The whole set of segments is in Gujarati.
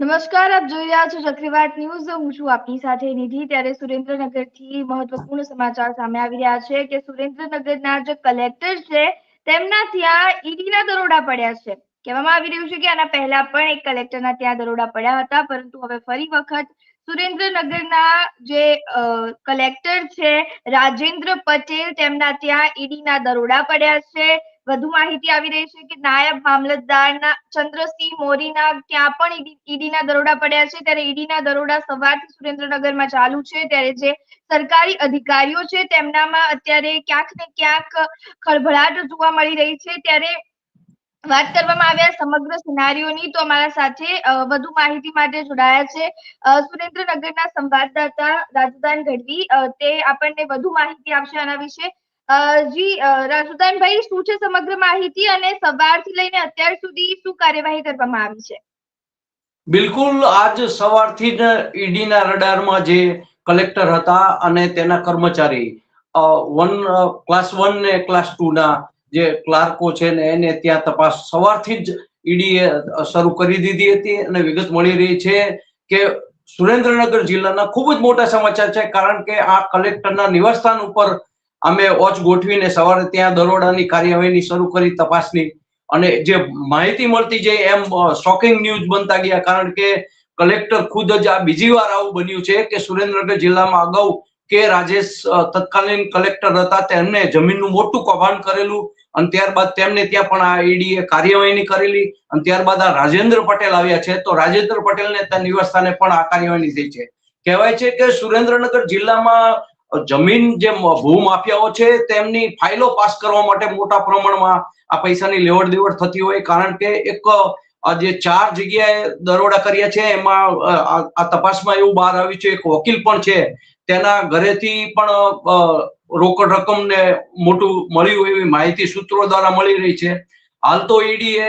નમસ્કાર, આપ જોઈ રહ્યા છો ચક્રવાત ન્યૂઝ. હું છું આપની સાથે નિધિ. ત્યારે સુરેન્દ્રનગરથી મહત્વપૂર્ણ સમાચાર સામે આવી રહ્યા છે કે સુરેન્દ્રનગરના જે કલેક્ટર છે, તેમના ત્યાં ઈડીના દરોડા પડ્યા છે. કહેવામાં આવી રહ્યું છે કે આના પહેલા પણ એક કલેક્ટરના ત્યાં દરોડા પડ્યા હતા, પરંતુ હવે ફરી વખત સુરેન્દ્રનગરના જે કલેક્ટર છે, રાજેન્દ્ર પટેલ તેમના ત્યાં ઈડીના દરોડા પડ્યા છે. વધુ માહિતી આવી રહી છે કે નાયબ મામલતદારના ચંદ્રસિંહ મોરીના ત્યાં પણ ઈડીના દરોડા પડ્યા છે. ત્યારે ઈડીના દરોડા સવારથી સુરેન્દ્રનગરમાં ચાલુ છે. ત્યારે જે સરકારી અધિકારીઓ છે તેમનામાં અત્યારે ક્યાંક ને ક્યાંક ખળભળાટ જોવા મળી રહી છે. ત્યારે વાત કરવામાં આવ્યા સમગ્ર સિનારીઓની તો અમારા સાથે વધુ માહિતી માટે જોડાયા છે. સુરેન્દ્રનગરના સંવાદદાતા રાજદાન ગઢવી તે આપણને વધુ માહિતી આપશે આના વિશે. જી રાજુદાનભાઈ, શું છે સમગ્ર માહિતી અને સવારથી લઈને અત્યાર સુધી શું કાર્યવાહી કરવામાં આવી છે? બિલકુલ, આજ સવારથી જ ઈડીના રડારમાં જે કલેક્ટર હતા અને તેના કર્મચારી વન ક્લાસ વન ને ક્લાસ ટુ ના જે ક્લાર્કો છે ને એને ત્યાં તપાસ સવારથી જ ઈડીએ શરૂ કરી દીધી હતી અને વિગત મળી રહી છે કે સુરેન્દ્રનગર જિલ્લાના ખૂબ જ મોટા સમાચાર છે કારણ કે આ કલેક્ટરના નિવાસસ્થાન ઉપર અમે ઓચ ગોઠવીને સવારે ત્યાં દરોડાની કાર્યવાહીની શરૂ કરી તપાસની. અને જે માહિતી મળતી જે એમ શોકિંગ ન્યૂઝ બનતા ગયા, કારણ કે કલેક્ટર ખુદ જ આ બીજી વાર આવું બન્યું છે કે સુરેન્દ્રનગર જિલ્લામાં અગાઉ કે રાજેશ તત્કાલીન કલેક્ટર હતા તેમને જમીનનું મોટું કૌભાંડ કરેલું અને ત્યારબાદ તેમને ત્યાં પણ આ ઈડીએ કાર્યવાહીની કરેલી અને ત્યારબાદ આ રાજેન્દ્ર પટેલ આવ્યા છે. તો રાજેન્દ્ર પટેલને ત્યાં નિવાસસ્થાને પણ આ કાર્યવાહી થઈ છે. કહેવાય છે કે સુરેન્દ્રનગર જિલ્લામાં જમીન જે ભૂમાફિયાઓ છે તેમની ફાઇલો પાસ કરવા માટે મોટા પ્રમાણમાં આ પૈસાની લેવડ દેવડ થતી હોય, કારણ કે એક જે ચાર જગ્યાએ દરોડા કર્યા છે, એમાં આ આ તપાસમાં એવું બહાર આવ્યું છે, એક વકીલ પણ છે, તેના ઘરેથી પણ રોકડ રકમ ને મોટું મળ્યું એવી માહિતી સૂત્રો દ્વારા મળી રહી છે. હાલ તો ઈડીએ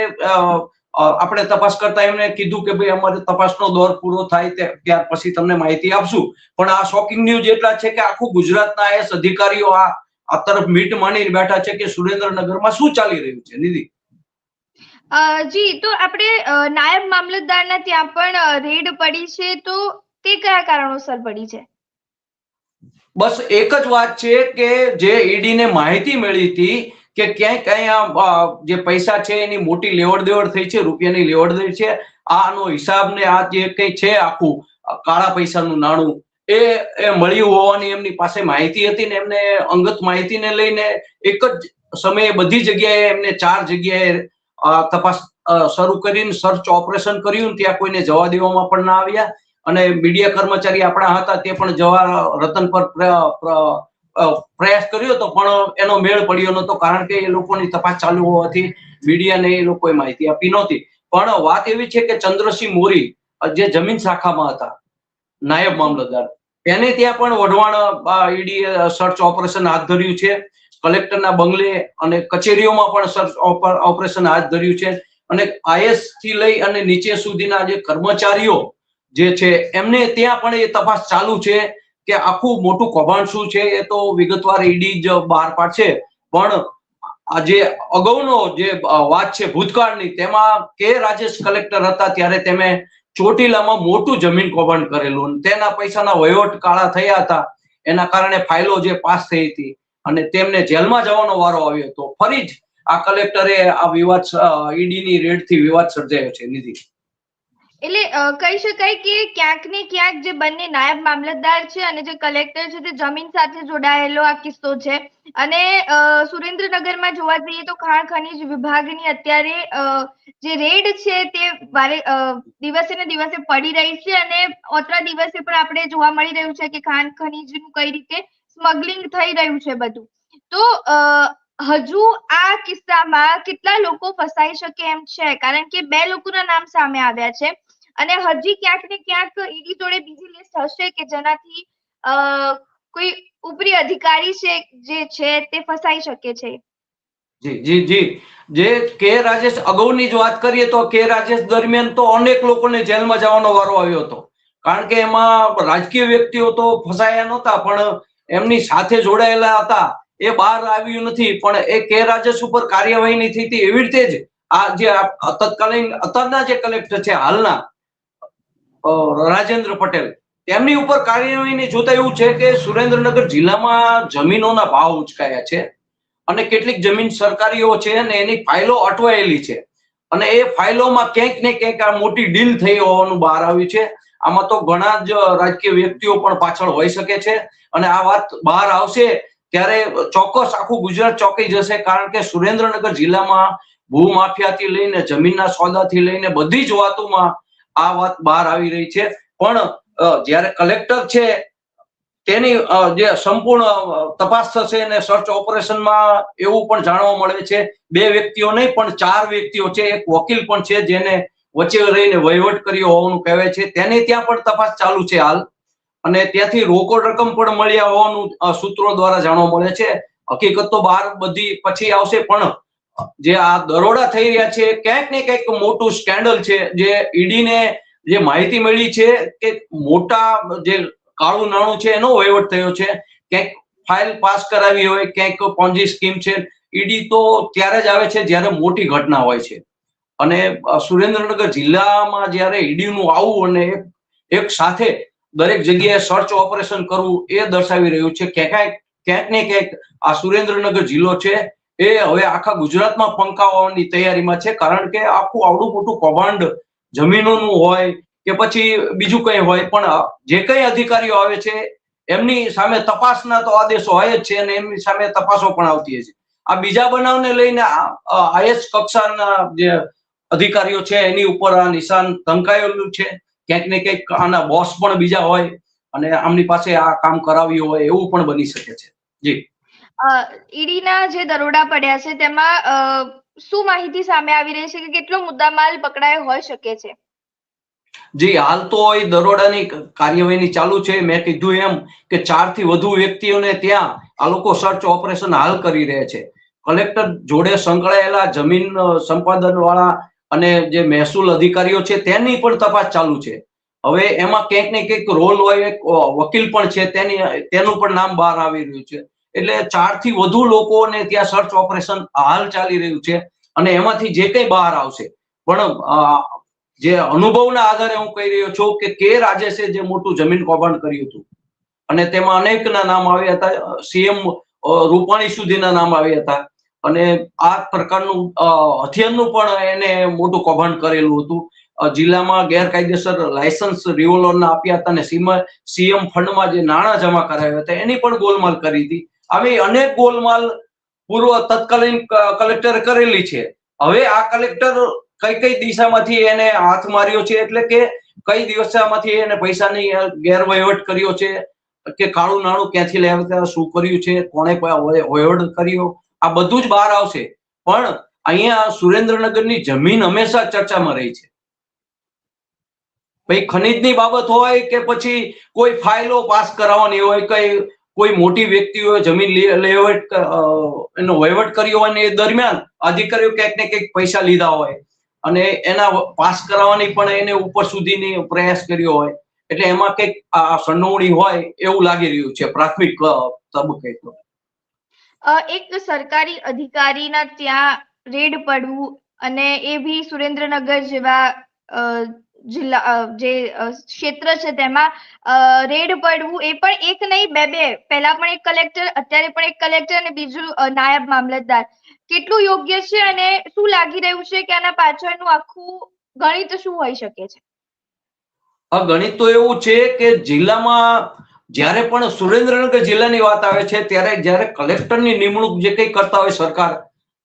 આપણે તપાસ કરતા એમને કીધું કે ભાઈ અમારે તપાસનો દોર પૂરો થાય તે- ત્યાર પછી તમને માહિતી આપશું. પણ આ શોકિંગ ન્યૂઝ એટલા છે કે આખું ગુજરાતના આઈએસ અધિકારીઓ આ આ તરફ મીટ માણીને બેઠા છે કે સુરેન્દ્રનગરમાં શું ચાલી રહ્યું છે નિધિ? જી તો આપણે નાયબ મામલતદારના ત્યાં પણ રેડ પડી છે તો તે કયા કારણોસર પડી છે? બસ એક જ વાત છે કે જે ઈડીને માહિતી મળી હતી કે ક્યાંય ક્યાંય જે પૈસા છે એની મોટી લેવડ દેવડ થઈ છે, રૂપિયાની લેવડ દેવડ છે. આનો હિસાબ ને આ જે કંઈ છે આખું કાળા પૈસાનું નાણું, એ એ મળ્યું હોવાની એમની પાસે માહિતી હતી ને એમને અંગત માહિતીને લઈને એક જ સમયે બધી જગ્યાએ એમને ચાર જગ્યાએ તપાસ શરૂ કરીને સર્ચ ઓપરેશન કર્યું ત્યાં કોઈને જવા દેવામાં પણ ના આવ્યા. અને મીડિયા કર્મચારી આપણા હતા તે પણ જવા રતન પર પ્રયાસ કર્યો હતો પણ એનો મેળ પડ્યો નહોતો, કારણ કે એ લોકોની તપાસ ચાલુ હોવાથી મીડિયાને એ લોકોએ માહિતી આપી નહોતી. પણ વાત એવી છે કે ચંદ્રસિંહ મોરી જે જમીન શાખામાં હતા, નાયબ મામલતદાર, એને ત્યાં પણ વઢવાણ ઈડીએ સર્ચ ઓપરેશન હાથ ધર્યું છે. કલેક્ટરના બંગલે અને કચેરીઓમાં પણ સર્ચ ઓપરેશન હાથ ધર્યું છે. અને આઈએસથી લઈ અને નીચે સુધીના જે કર્મચારીઓ જે છે, એમને ત્યાં પણ એ તપાસ ચાલુ છે. કે આખું મોટું કૌભાંડ શું છે એ તો વિગતવાર ઈડી જ બહાર પાડશે. પણ આ જે અગાઉનો જે વાત છે ભૂતકાળની, તેમાં કે રાજેશ કલેક્ટર હતા ત્યારે તેમે ચોટીલામાં મોટું જમીન કૌભાંડ કરેલું. તેના પૈસાના વહીવટ કાળા થયા હતા. એના કારણે ફાઇલો જે પાસ થઈ હતી અને તેમને જેલમાં જવાનો વારો આવ્યો હતો. ફરી જ આ કલેક્ટરે આ વિવાદ ઈડીની રેડથી વિવાદ સર્જાયો છે, નિધિ. એટલે કહી શકાય કે ક્યાંક ને ક્યાંક જે બંને નાયબ મામલતદાર છે અને જે કલેક્ટર છે તે જમીન સાથે જોડાયેલો આ કિસ્સો છે. અને સુરેન્દ્રનગરમાં જોવા જઈએ તો ખાણ ખનીજ વિભાગની અત્યારે જે રેડ છે તે વારે દિવસે ને દિવસે પડી રહી છે અને ઓતરા દિવસે પણ આપણે જોવા મળી રહ્યું છે કે ખાણ ખનીજનું કઈ રીતે સ્મગલિંગ થઈ રહ્યું છે બધું. તો હજુ આ કિસ્સામાં કેટલા લોકો ફસાઈ શકે એમ છે? કારણ કે બે લોકોના નામ સામે આવ્યા છે. અને હજી ક્યાંક ને ક્યાંક ઈડી જોડે બીજી લિસ્ટ હશે કે જેનાથી કોઈ ઉપરી અધિકારી છે, જે છે તે ફસાઈ શકે છે. જી જી જી. જે કે રાજેશ અગાઉની જ વાત કરીએ તો કે રાજેશ દરમિયાન તો અનેક લોકોને જેલમાં જવાનો વારો આવ્યો હતો. કારણ કે એમાં રાજકીય વ્યક્તિઓ તો ફસાયા નહોતા, પણ એમની સાથે જોડાયેલા હતા. એ બહાર આવ્યું નથી, પણ એ કે રાજેશ ઉપર કાર્યવાહી નહીં થઈ હતી એવી રીતે જ આ જે તત્કાલીન, અત્યારના જે કલેક્ટર છે, હાલના રાજેન્દ્ર પટેલ. તેમની ઉપર કાર્યવાહીને જોતા એવું છે કે સુરેન્દ્રનગર જિલ્લામાં જમીનોના ભાવ ઉચકાયા છે અને કેટલીક જમીન સરકારીઓ છે અને એની ફાઇલો અટવાયેલી છે. અને એ ફાઇલોમાં ક્યાંક ને ક્યાંક આ મોટી ડીલ થઈ હોવાનું બહાર આવ્યું છે. આમાં તો ઘણા જ રાજકીય વ્યક્તિઓ પણ પાછળ હોઈ શકે છે અને આ વાત બહાર આવશે ત્યારે ચોક્કસ આખું ગુજરાત ચોંકી જશે કારણ કે સુરેન્દ્રનગર જિલ્લામાં ભૂમાફિયાથી લઈને જમીનના સોદાથી લઈને બધી જ વાતોમાં આ વાત બહાર આવી રહી છે. પણ જ્યારે કલેક્ટર છે, તેની જે સંપૂર્ણ તપાસ થશે અને સર્ચ ઓપરેશનમાં એવું પણ જાણવા મળે છે. બે વ્યક્તિઓ નહીં, પણ ચાર વ્યક્તિઓ છે. એક વકીલ પણ છે, જેને વચ્ચે રહીને વહીવટ કર્યો હોવાનું કહેવાય છે. તેની ત્યાં પણ તપાસ ચાલુ છે હાલ. અને ત્યાંથી રોકડ રકમ પણ મળ્યા હોવાનું સૂત્રો દ્વારા જાણવા મળે છે. હકીકત તો બહાર બધી પછી આવશે, પણ જે આ દરોડા થઈ રહ્યા છે, ક્યાંક ને ક્યાંક મોટું સ્કેન્ડલ છે, જે ઈડીને જે માહિતી મળી છે કે મોટા જે કાળું નાણું છે, એનો વહીવટ થયો છે. ક્યાંક ફાઇલ પાસ કરાવી હોય, ક્યાંક પોન્જી સ્કીમ છે. ઈડી તો ત્યારે જ આવે છે જ્યારે મોટી ઘટના હોય છે. અને સુરેન્દ્રનગર જિલ્લામાં જ્યારે ઈડીનું આવું અને એક સાથે દરેક જગ્યાએ સર્ચ ઓપરેશન કરવું એ દર્શાવી રહ્યું છે. ક્યાંક ક્યાંક ને ક્યાંક આ સુરેન્દ્રનગર જિલ્લો છે એ હવે આખા ગુજરાતમાં પંખાઓની તૈયારીમાં છે, કારણ કે આખું આવડું મોટું કૌભાંડ જમીનોનું હોય કે પછી બીજું કંઈ હોય, પણ જે કંઈ અધિકારીઓ આવે છે, એમની સામે તપાસના તો આદેશો હોય જ છે અને એમની સામે તપાસો પણ આવતી છે. આ બીજા બનાવને લઈને આઈએસ કક્ષાના જે અધિકારીઓ છે, એની ઉપર આ નિશાન ધમકાયેલું છે. ક્યાંક ને ક્યાંક આના બોસ પણ બીજા હોય અને આમની પાસે આ કામ કરાવ્યું હોય એવું પણ બની શકે છે. જી. ઈડીના જે દરોડા પડ્યા છે, તેમાં શું માહિતી સામે આવી રહી છે કે કેટલો મુદ્દામાલ પકડાયો હોઈ શકે છે? જી, હાલ તો એ દરોડાની કાર્યવાહીની ચાલુ છે. મેં કીધું એમ કે ચારથી વધુ વ્યક્તિઓને ત્યાં આ લોકો સર્ચ ઓપરેશન હાલ કરી રહ્યા છે. કલેક્ટર જોડે સંકળાયેલા જમીન સંપાદન વાળા અને જે મહેસૂલ અધિકારીઓ છે, તેની પણ તપાસ ચાલુ છે. હવે એમાં ક્યાંક ને ક્યાંક રોલ હોય, એક વકીલ પણ છે, તેની, તેનું પણ નામ બહાર આવી રહ્યું છે. એટલે ચારથી વધુ લોકોને ત્યાં સર્ચ ઓપરેશન હાલ ચાલી રહ્યું છે અને એમાંથી જે કંઈ બહાર આવશે. પણ જે અનુભવના આધારે હું કહી રહ્યો છું કે કે રાજેશે જે મોટું જમીન કૌભાંડ કર્યું હતું અને તેમાં અનેકના નામ આવ્યા હતા. સીએમ રૂપાણી સુધીના નામ આવ્યા હતા અને આ પ્રકારનું હથિયારનું પણ એને મોટું કૌભાંડ કરેલું હતું. જિલ્લામાં ગેરકાયદેસર લાયસન્સ રિવોલ્વરના આપ્યા હતા અને સીમા, સીએમ ફંડમાં જે નાણાં જમા કરાવ્યા હતા એની પણ ગોલમાલ કરી હતી. આવી અનેક ગોલમાલ પૂર્વ તત્કાલીન કલેક્ટર કરેલી છે. હવે આ કલેક્ટર કઈ કઈ દિશામાંથી એને હાથ માર્યો છે? એટલે કે કઈ દિવસામાંથી એને પૈસાની ગેરવહીવટ કર્યો છે? કે કાળું નાણું ક્યાંથી લેવા શું કર્યું છે? કોણે વહીવટ કર્યો? આ બધું જ બહાર આવશે. પણ અહીંયા સુરેન્દ્રનગરની જમીન હંમેશા ચર્ચામાં રહી છે. ભાઈ ખનીજની બાબત હોય કે પછી કોઈ ફાઇલો પાસ કરાવવાની હોય, કઈ કોઈ મોટી વ્યક્તિઓ જમીન લેવટ એનો વહીવટ કર્યો હોય ને એ દરમિયાન અધિકારીઓ ક્યાંક ને ક્યાંક પૈસા લીધા હોય અને એના પાસ કરાવવાની પણ એને ઉપર સુધીની પ્રયાસ કર્યો હોય. એટલે એમાં કંઈક આ સંડોવણી હોય એવું લાગી રહ્યું છે પ્રાથમિક તબક્કે તો. એક સરકારી અધિકારીના ત્યાં રેડ પડવું અને એ બી સુરેન્દ્રનગર જેવા જે ક્ષેત્ર છે તેમાં રેડ પડવું એ પણ એક નહીં, બે બે. પહેલા પણ એક કલેક્ટર, અત્યારે પણ એક કલેક્ટર અને બીજું નાયબ મામલતદાર. કેટલું યોગ્ય છે અને શું લાગી રહ્યું છે કે આના પાછળનું આખું ગણિત શું હોઈ શકે છે? આ ગણિત તો એવું છે કે જિલ્લામાં જ્યારે પણ સુરેન્દ્રનગર જિલ્લાની વાત આવે છે, ત્યારે જ્યારે કલેક્ટરની નિમણૂક જે કંઈ કરતા હોય સરકાર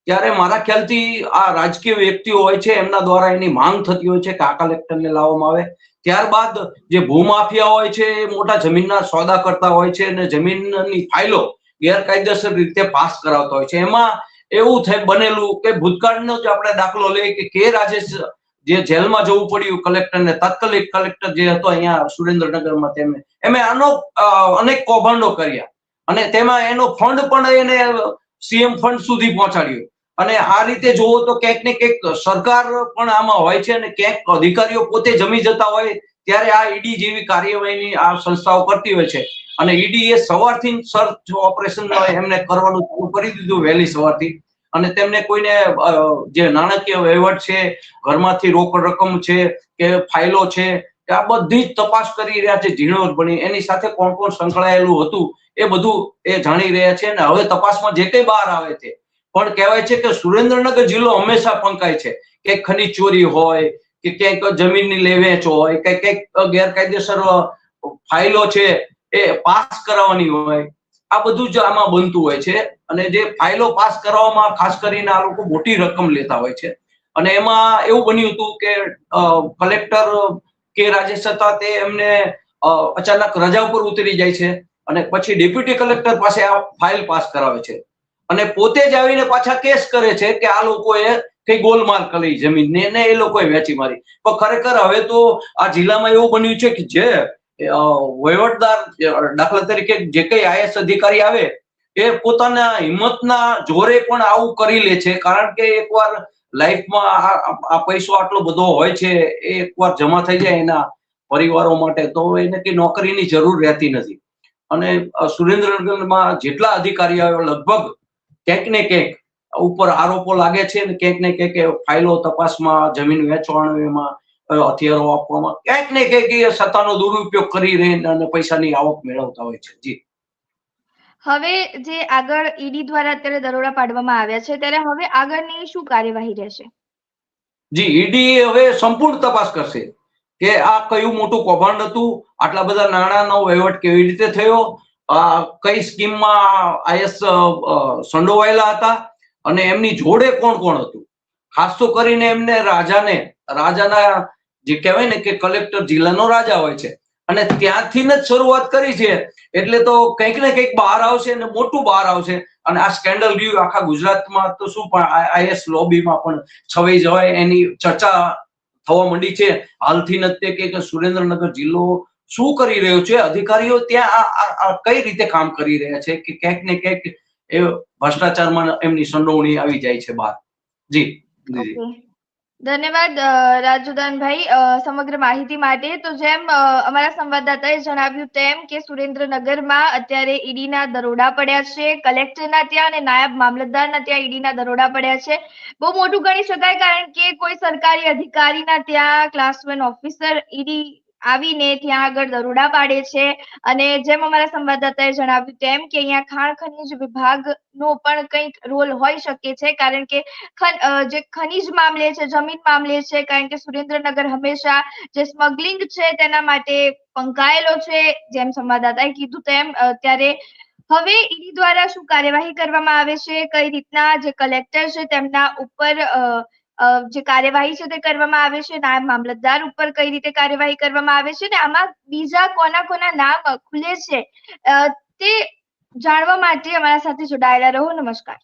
ત્યારે મારા ખ્યાલથી આ રાજકીય વ્યક્તિઓ હોય છે, એમના દ્વારા એની માંગ થતી હોય છે કે આ કલેક્ટરને લાવવામાં આવે. ત્યારબાદ જે ભૂમાફિયા હોય છે, એ મોટા જમીનના સોદા કરતા હોય છે અને જમીનની ફાઇલો ગેરકાયદેસર રીતે પાસ કરાવતા હોય છે. એમાં એવું થઈ બનેલું કે ભૂતકાળનો જ આપણે દાખલો લઈએ કે કે રાજેશ જે જેલમાં જવું પડ્યું કલેક્ટરને તાત્કાલિક કલેક્ટર જે હતો અહીંયા સુરેન્દ્રનગરમાં તેમને, એમે આનો અનેક કૌભાંડો કર્યા. અને તેમાં એનો ફંડ પણ એને સીએમ ફંડ સુધી પહોંચાડ્યો. અને આ રીતે જોવો તો ક્યાંક ને ક્યાંક સરકાર પણ આમાં હોય છે અને ક્યાંક અધિકારીઓ પોતે જમી જતા હોય ત્યારે આ ઈડી જેવી કાર્યવાહીની આ સંસ્થાઓ કરતી હોય છે. અને ઈડી એ સવારથી સર્ચ ઓપરેશન એમને કરવાનું શરૂ કરી દીધું વહેલી સવારથી. અને તેમને કોઈને જે નાણાકીય વહીવટ છે, ઘરમાંથી રોકડ રકમ છે કે ફાઇલો છે આ બધી જ તપાસ કરી રહ્યા છે ઝીણવટભરી એની સાથે કોણ કોણ સંકળાયેલું હતું એ બધું એ જાણી રહ્યા છે અને હવે તપાસમાં જે કંઈ બહાર આવે છે પણ કહેવાય છે કે સુરેન્દ્રનગર જિલ્લો હંમેશા પંકાય છે. કે ખનીજ ચોરી હોય, કે ક્યાંક જમીનની લે વેચ હોય, કે ક્યાંક ગેરકાયદેસર ફાઇલો છે એ પાસ કરાવવાની હોય. આ બધું જ આમાં બનતું હોય છે અને જે ફાઇલો પાસ કરવામાં ખાસ કરીને આ લોકો મોટી રકમ લેતા હોય છે. અને એમાં એવું બન્યું હતું કે કલેક્ટર કે રાજેશ હતા તે એમને અચાનક રજા ઉપર ઉતરી જાય છે અને પછી ડેપ્યુટી કલેક્ટર પાસે આ ફાઇલ પાસ કરાવે છે. અને પોતે જ આવીને પાછા કેસ કરે છે કે આ લોકોએ કઈ ગોલમાલ કરી જમીન ને એને એ લોકોએ વેચી મારી. પણ ખરેખર હવે તો આ જિલ્લામાં એવું બન્યું છે કે જે વહીવટદાર દાખલા તરીકે જે કઈ આઈએસ અધિકારી આવે, એ પોતાના હિંમતના જોરે પણ આવું કરી લે છે. કારણ કે એકવાર લાઈફમાં આ પૈસો આટલો બધો હોય છે, એ એકવાર જમા થઈ જાય એના પરિવારો માટે, તો એને કઈ નોકરીની જરૂર રહેતી નથી. અને સુરેન્દ્રનગરમાં જેટલા અધિકારીઓ આવ્યા, લગભગ ક્યાંક ને ક્યાંક ઉપર આરોપો લાગે છે ને ક્યાંક ને ક્યાંક ફાઇલો તપાસમાં જમીન વેચવાનું એમાં હથિયારો આપવામાં. ક્યાંક ને ક્યાંક એ સત્તાનો દુરુપયોગ કરી રહીને અને પૈસાની આવક મેળવતા હોય છે. જી. હવે જે આગળ ઈડી દ્વારા અત્યારે દરોડા પાડવામાં આવ્યા છે ત્યારે હવે આગળની શું કાર્યવાહી રહેશે? જી ઈડી હવે સંપૂર્ણ તપાસ કરશે કે આ કયું મોટું કૌભાંડ હતું આટલા બધા નાણાંનો વહીવટ કેવી રીતે થયો કઈ સ્કીમમાં આઈએસ સંડોવાયેલા હતા અને એમની જોડે કોણ કોણ હતું? ખાસ તો કરીને એમને રાજાને, રાજાના જે કહેવાય ને કે કલેક્ટર જિલ્લાનો રાજા હોય છે. અને ત્યાંથી જ શરૂઆત કરી છે. એટલે તો કંઈક ને કંઈક બહાર આવશે અને મોટું બહાર આવશે. અને આ સ્કેન્ડલ ગયું આખા ગુજરાતમાં તો શું પણ આઈએસ લોબીમાં પણ છવાઈ જવાય એની ચર્ચા થવા માંડી છે. હાલથી કે કે સુરેન્દ્રનગર જિલ્લો શું કરી રહ્યું છે? અધિકારીઓ ત્યાં આ- આ આ કઈ રીતે કામ કરી રહ્યા છે? કે ક્યાંક ને ક્યાંક એ ભ્રષ્ટાચારમાં એમની સંડોવણી આવી જાય છે બહાર. જી. ધન્યવાદ રાજુદાનભાઈ. સમગ્ર માહિતી માટે તો જેમ અમારા સંવાદદાતાએ જણાવ્યું તેમ કે સુરેન્દ્રનગરમાં અત્યારે ઈડીના દરોડા પડ્યા છે. કલેક્ટરના ત્યાં અને નાયબ મામલતદારના ત્યાં ઈડીના દરોડા પડ્યા છે. બહુ મોટું ગણી શકાય કારણ કે કોઈ સરકારી અધિકારીના ત્યાં ક્લાસ વન ઓફિસર ઈડી આવીને ત્યાં આગળ દરોડા પાડે છે. અને જેમ અમારા સંવાદદાતાએ જણાવ્યું તેમ કે અહીંયા ખાણ ખનીજ વિભાગનો પણ કંઈક રોલ હોઈ શકે છે કારણ કે જે ખનીજ મામલે છે જમીન મામલે છે કારણ કે સુરેન્દ્રનગર હંમેશા જે સ્મગલિંગ છે તેના માટે પંકાયેલો છે જેમ સંવાદદાતાએ કીધું તેમ ત્યારે હવે ઈડી દ્વારા શું કાર્યવાહી કરવામાં આવે છે કઈ રીતના જે કલેક્ટર છે તેમના ઉપર અ, જે કાર્યવાહી છે તે કરવામાં આવે છે નાયબ મામલતદાર ઉપર કઈ રીતે કાર્યવાહી કરવામાં આવે છે ને, આમાં બીજા કોના કોના નામ ખુલે છે તે જાણવા માટે અમારા સાથે જોડાયેલા રહો. નમસ્કાર.